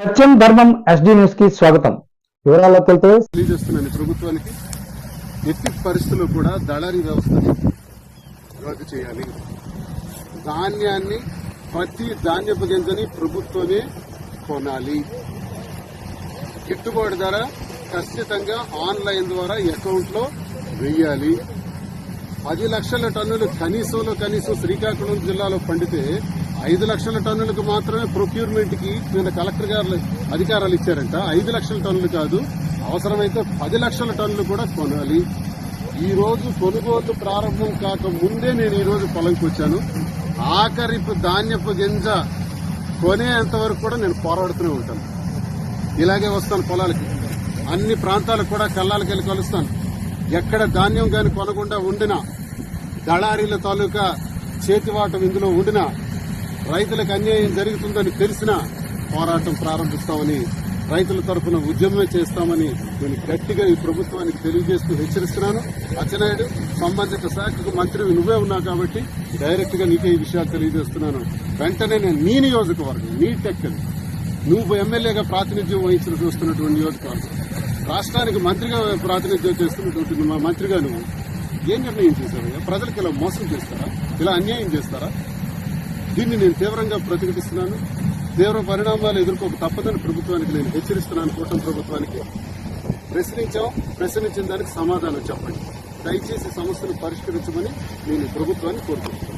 సత్యం ధర్మం ఎస్డి న్యూస్కి స్వాగతం. వివరాల్లోకి వెళ్తే తెలియజేస్తున్నాను ప్రభుత్వానికి ఎట్టి పరిస్థితుల్లో కూడా దళారీ వ్యవస్థని రద్దు చేయాలి. ధాన్యాన్ని ప్రతి ధాన్యపు గింజని ప్రభుత్వమే కొనాలి. గిట్టుబాటు ధర ఖచ్చితంగా ఆన్లైన్ ద్వారా అకౌంట్లో వెయ్యాలి పది లక్షల టన్నులు కనీసంలో కనీసం శ్రీకాకుళం జిల్లాలో పండితే ఐదు లక్షల టన్నులకు మాత్రమే ప్రొక్యూర్మెంట్కి నిన్న కలెక్టర్ గారు అధికారాలు ఇచ్చారంట. ఐదు లక్షల టన్నులు కాదు అవసరమైతే పది లక్షల టన్నులు కూడా కొనాలి. ఈ రోజు కొనుగోలు ప్రారంభం కాక ముందే నేను ఈరోజు పొలంకి వచ్చాను. ఆఖరిపు ధాన్యపు గింజ కొనేంత వరకు కూడా నేను పోరాడుతూనే ఉంటాను. ఇలాగే వస్తాను పొలాలకి. అన్ని ప్రాంతాలకు కూడా కళ్ళాలకి వెళ్ళి కలుస్తాను. ఎక్కడ ధాన్యం కానీ కొనకుండా ఉండినా దళారీల తాలూకా చేతివాటం ఇందులో ఉండినా రైతులకు అన్యాయం జరుగుతుందని తెలిసిన పోరాటం ప్రారంభిస్తామని రైతుల తరఫున ఉద్యమమే చేస్తామని నేను గట్టిగా ఈ ప్రభుత్వానికి తెలియజేస్తూ హెచ్చరిస్తున్నాను. అచ్చెన్నాయుడు సంబంధిత శాఖకు మంత్రి నువ్వే ఉన్నావు కాబట్టి డైరెక్ట్గా నీకే ఈ విషయాలు తెలియజేస్తున్నాను. వెంటనే నేను నీ నియోజకవర్గం నీ టెక్కని నువ్వు ఎమ్మెల్యేగా ప్రాతినిధ్యం వహించిన చూస్తున్నటువంటి నియోజకవర్గం. రాష్ట్రానికి మంత్రిగా ప్రాతినిధ్యం చేస్తున్నటువంటి మా మంత్రిగా నువ్వు ఏం నిర్ణయం చేశారు ప్రజలకు ఇలా మోసం చేస్తారా? ఇలా అన్యాయం చేస్తారా? దీన్ని నేను తీవ్రంగా ప్రతిఘటిస్తున్నాను. తీవ్ర పరిణామాలు ఎదుర్కోక తప్పదని ప్రభుత్వానికి నేను హెచ్చరిస్తున్నాను. కూటమి ప్రభుత్వానికి ప్రశ్నించాం. ప్రశ్నించిన దానికి సమాధానం చెప్పండి. దయచేసి సమస్యను పరిష్కరించమని నేను ప్రభుత్వాన్ని కోరుకుంటున్నాను.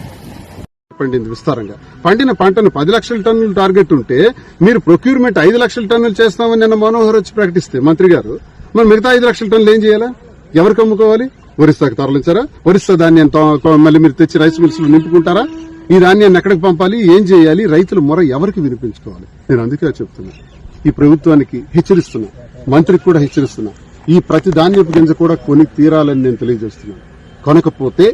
పండింది విస్తారంగా. పండిన పంటను పది లక్షల టన్నులు టార్గెట్ ఉంటే మీరు ప్రొక్యూర్మెంట్ ఐదు లక్షల టన్నులు చేస్తామని నిన్న మనోహర్ వచ్చి ప్రకటిస్తే మంత్రి గారు మరి మిగతా ఐదు లక్షల టన్నులు ఏం చేయాలా? ఎవరికి అమ్ముకోవాలి? ఒరిస్సాకు తరలించారా? ఒరిస్సా దాన్ని తో- మళ్ళీ మీరు తెచ్చి రైస్ మిల్స్లో నింపుకుంటారా? ఈ ధాన్యాన్ని ఎక్కడికి పంపాలి? ఏం చేయాలి? రైతుల మొర ఎవరికి వినిపించుకోవాలి? నేను అందుకే చెప్తున్నా. ఈ ప్రభుత్వానికి హెచ్చరిస్తున్నా. మంత్రికి కూడా హెచ్చరిస్తున్నా. ఈ ప్రతి ధాన్యపు గింజ కూడా కొని తీరాలని నేను తెలియజేస్తున్నాను కొనకపోతే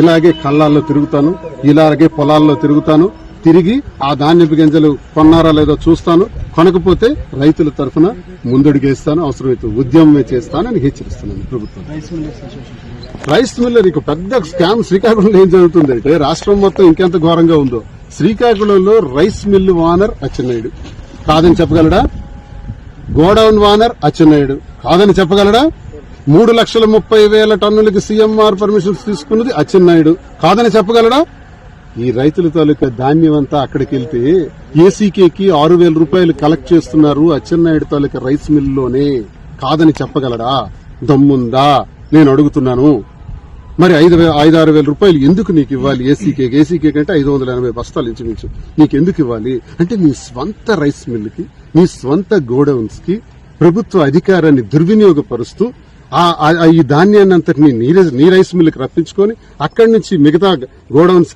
ఇలాగే కళ్ళాల్లో తిరుగుతాను ఇలాగే పొలాల్లో తిరుగుతాను తిరిగి ఆ ధాన్యపు గింజలు కొన్నారా లేదో చూస్తాను. కొనకపోతే రైతుల తరఫున ముందడుగేస్తాను అవసరమైతే ఉద్యమమే చేస్తానని హెచ్చరిస్తున్నాను ప్రభుత్వం రైస్ మిల్లర్ ఇక పెద్ద స్కామ్ శ్రీకాకుళంలో ఏం జరుగుతుందంటే రాష్ట్రం మొత్తం ఇంకెంత ఘోరంగా ఉందో. శ్రీకాకుళంలో రైస్ మిల్లు వానర్ అచ్చెన్నాయుడు. కాదని చెప్పగలడా? గోడౌన్ వానర్ అచ్చెన్నాయుడు. కాదని చెప్పగలడా? మూడు లక్షల ముప్పై వేల టన్నులకి సీఎంఆర్ పర్మిషన్స్ తీసుకున్నది అచ్చెన్నాయుడు. కాదని చెప్పగలడా? ఈ రైతుల తాలూకా ధాన్యం అంతా అక్కడికి వెళ్తే ఏసీకేకి ఆరు వేల రూపాయలు కలెక్ట్ చేస్తున్నారు అచ్చెన్నాయుడు తాలూకా రైస్ మిల్లులోనే. కాదని చెప్పగలడా? దమ్ముందా? నేను అడుగుతున్నాను. మరి ఐదు వే- ఐదు ఆరు వేల రూపాయలు ఎందుకు నీకు ఇవ్వాలి? ఏసీకే ఏసీకే కంటే ఐదు వందల ఎనభై బస్తాలు ఇంచుమించు నీకు ఎందుకు ఇవ్వాలి? అంటే నీ స్వంత రైస్ మిల్కి నీ స్వంత గోడౌన్స్కి ప్రభుత్వ అధికారాన్ని దుర్వినియోగపరుస్తూ ఆ ఈ ధాన్యాన్ని అంతటిని నీ రైస్- నీ రైస్ మిల్లుకి రప్పించుకొని అక్కడి నుంచి మిగతా గోడౌన్స్